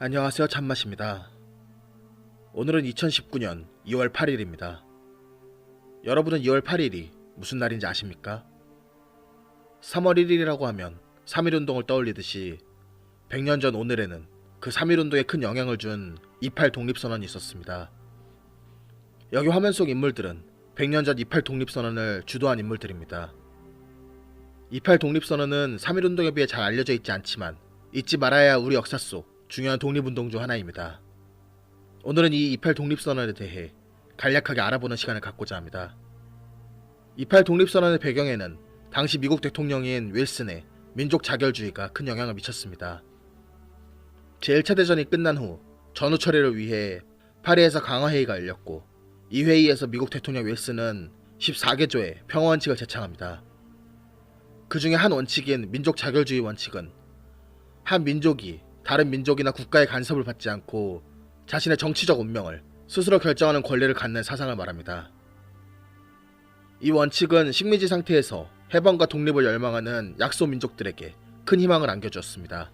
안녕하세요 참맛입니다. 오늘은 2019년 2월 8일입니다. 여러분은 2월 8일이 무슨 날인지 아십니까? 3월 1일이라고 하면 3.1운동을 떠올리듯이 100년 전 오늘에는 그 3.1운동에 큰 영향을 준 28 독립선언이 있었습니다. 여기 화면 속 인물들은 100년 전 28 독립선언을 주도한 인물들입니다. 28 독립선언은 3.1운동에 비해 잘 알려져 있지 않지만 잊지 말아야 할 우리 역사 속 중요한 독립운동 중 하나입니다. 오늘은 이28 독립선언에 대해 간략하게 알아보는 시간을 갖고자 합니다. 28 독립선언의 배경에는 당시 미국 대통령인 윌슨의 민족 자결주의가 큰 영향을 미쳤습니다. 제1차 대전이 끝난 후 전후 처리를 위해 파리에서 강화회의가 열렸고 이 회의에서 미국 대통령 윌슨은 14개조의 평화 원칙을 제창합니다. 그 중에 한 원칙인 민족 자결주의 원칙은 한 민족이 다른 민족이나 국가의 간섭을 받지 않고 자신의 정치적 운명을 스스로 결정하는 권리를 갖는 사상을 말합니다. 이 원칙은 식민지 상태에서 해방과 독립을 열망하는 약소 민족들에게 큰 희망을 안겨주었습니다.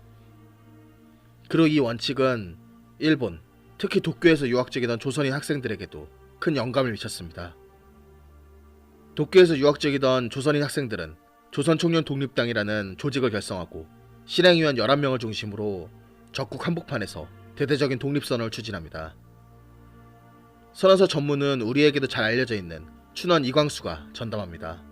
그리고 이 원칙은 일본, 특히 도쿄에서 유학 중이던 조선인 학생들에게도 큰 영감을 미쳤습니다. 도쿄에서 유학 중이던 조선인 학생들은 조선총련 독립당이라는 조직을 결성하고 실행위원 11명을 중심으로 적국 한복판에서 대대적인 독립선언을 추진합니다. 선언서 전문은 우리에게도 잘 알려져 있는 춘원 이광수가 전담합니다.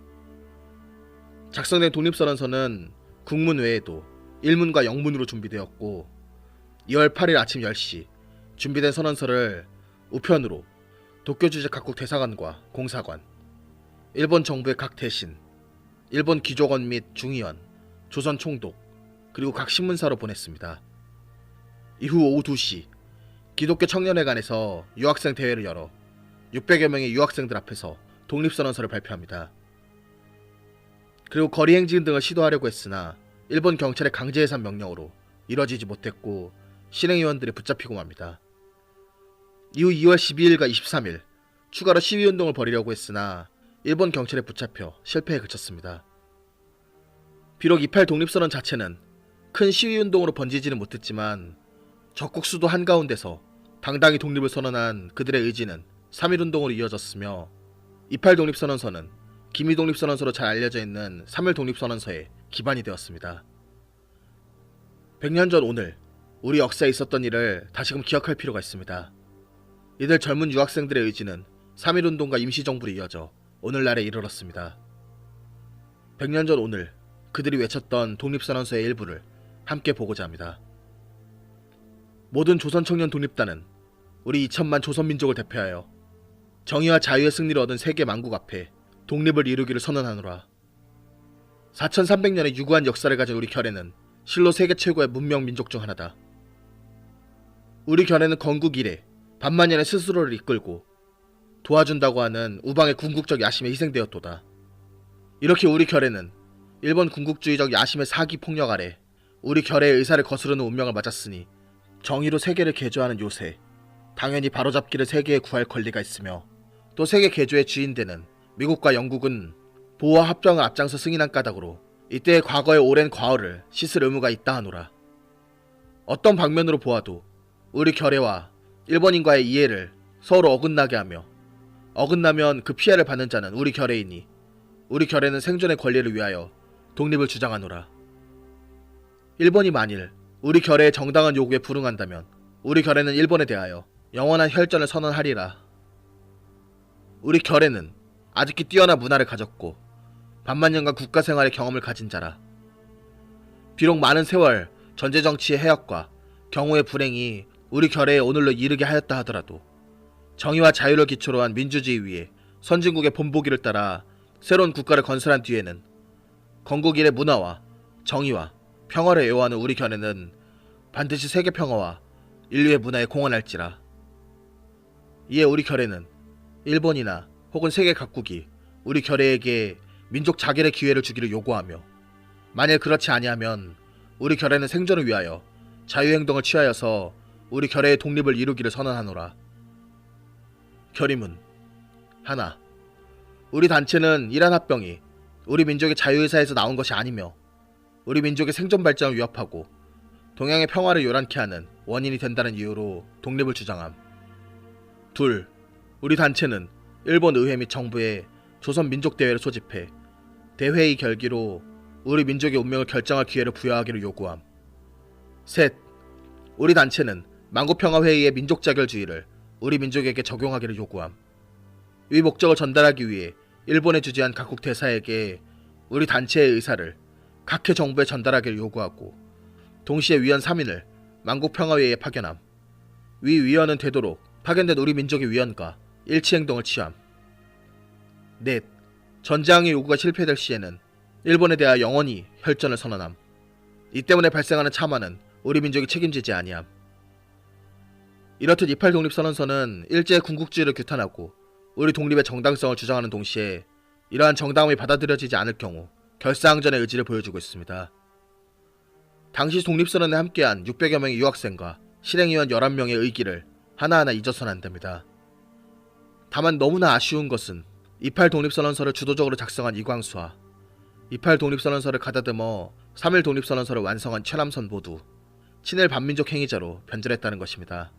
작성된 독립선언서는 국문 외에도 일문과 영문으로 준비되었고 2월 8일 아침 10시 준비된 선언서를 우편으로 도쿄 주재 각국 대사관과 공사관, 일본 정부의 각 대신, 일본 기조원 및 중의원, 조선 총독, 그리고 각 신문사로 보냈습니다. 이후 오후 2시 기독교 청년회관에서 유학생 대회를 열어 600여 명의 유학생들 앞에서 독립선언서를 발표합니다. 그리고 거리 행진 등을 시도하려고 했으나 일본 경찰의 강제 해산 명령으로 이뤄지지 못했고 실행위원들이 붙잡히고 맙니다. 이후 2월 12일과 23일 추가로 시위운동을 벌이려고 했으나 일본 경찰에 붙잡혀 실패에 그쳤습니다. 비록 28 독립선언 자체는 큰 시위운동으로 번지지는 못했지만 적국 수도 한가운데서 당당히 독립을 선언한 그들의 의지는 3.1운동으로 이어졌으며 28 독립선언서는 기미 독립선언서로 잘 알려져 있는 3.1 독립선언서의 기반이 되었습니다. 100년 전 오늘 우리 역사에 있었던 일을 다시금 기억할 필요가 있습니다. 이들 젊은 유학생들의 의지는 3.1운동과 임시정부로 이어져 오늘날에 이르렀습니다. 100년 전 오늘 그들이 외쳤던 독립선언서의 일부를 함께 보고자 합니다. 모든 조선 청년 독립단은 우리 2천만 조선민족을 대표하여 정의와 자유의 승리를 얻은 세계 만국 앞에 독립을 이루기를 선언하노라. 4300년의 유구한 역사를 가진 우리 결에는 실로 세계 최고의 문명 민족 중 하나다. 우리 결에는 건국 이래 반만년의 스스로를 이끌고 도와준다고 하는 우방의 궁극적 야심에 희생되었도다. 이렇게 우리 결에는 일본 군국주의적 야심의 사기 폭력 아래 우리 결의 의사를 거스르는 운명을 맞았으니 정의로 세계를 개조하는 요새 당연히 바로잡기를 세계에 구할 권리가 있으며 또 세계 개조의 주인되는 미국과 영국은 보호와 합정을 앞장서 승인한 까닭으로 이때의 과거의 오랜 과오를 씻을 의무가 있다 하노라. 어떤 방면으로 보아도 우리 결의와 일본인과의 이해를 서로 어긋나게 하며 어긋나면 그 피해를 받는 자는 우리 결의이니 우리 결의는 생존의 권리를 위하여 독립을 주장하노라. 일본이 만일 우리 결의의 정당한 요구에 불응한다면 우리 결의는 일본에 대하여 영원한 혈전을 선언하리라. 우리 결의는 아직기 뛰어난 문화를 가졌고 반만 년간 국가 생활의 경험을 가진 자라. 비록 많은 세월 전제 정치의 해역과 경우의 불행이 우리 결의에 오늘로 이르게 하였다 하더라도 정의와 자유를 기초로 한 민주주의 위에 선진국의 본보기를 따라 새로운 국가를 건설한 뒤에는 건국 일의 문화와 정의와 평화를 애호하는 우리 견해는 반드시 세계 평화와 인류의 문화에 공헌할지라. 이에 우리 결의는 일본이나 혹은 세계 각국이 우리 결의에게 민족 자결의 기회를 주기를 요구하며 만일 그렇지 아니하면 우리 결의는 생존을 위하여 자유행동을 취하여서 우리 결의의 독립을 이루기를 선언하노라. 결의문 하나 우리 단체는 이란 합병이 우리 민족의 자유의사에서 나온 것이 아니며 우리 민족의 생존 발전을 위협하고 동양의 평화를 요란케 하는 원인이 된다는 이유로 독립을 주장함. 둘, 우리 단체는 일본 의회 및 정부에 조선 민족 대회를 소집해 대회의 결기로 우리 민족의 운명을 결정할 기회를 부여하기를 요구함. 셋, 우리 단체는 만국평화회의의 민족 자결주의를 우리 민족에게 적용하기를 요구함. 이 목적을 전달하기 위해 일본에 주재한 각국 대사에게 우리 단체의 의사를 각해 정부에 전달하기를 요구하고 동시에 위원 3인을 만국평화회의에 파견함. 위 위원은 되도록 파견된 우리 민족의 위원과 일치 행동을 취함. 넷, 전장의 요구가 실패될 시에는 일본에 대하여 영원히 혈전을 선언함. 이 때문에 발생하는 참화는 우리 민족이 책임지지 아니함. 이렇듯 28 독립 선언서는 일제의 군국주의를 규탄하고 우리 독립의 정당성을 주장하는 동시에 이러한 정당함이 받아들여지지 않을 경우 결사항전의 의지를 보여주고 있습니다. 당시 독립선언에 함께한 600여 명의 유학생과 실행위원 11명의 의기를 하나하나 잊어서는 안 됩니다. 다만 너무나 아쉬운 것은 28 독립선언서를 주도적으로 작성한 이광수와 28 독립선언서를 가다듬어 3일 독립선언서를 완성한 최남선 모두 친일 반민족 행위자로 변절했다는 것입니다.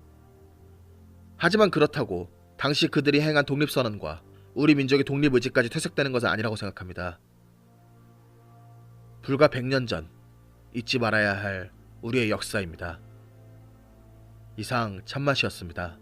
하지만 그렇다고 당시 그들이 행한 독립선언과 우리 민족의 독립 의지까지 퇴색되는 것은 아니라고 생각합니다. 불과 100년 전 잊지 말아야 할 우리의 역사입니다. 이상 참맛이었습니다.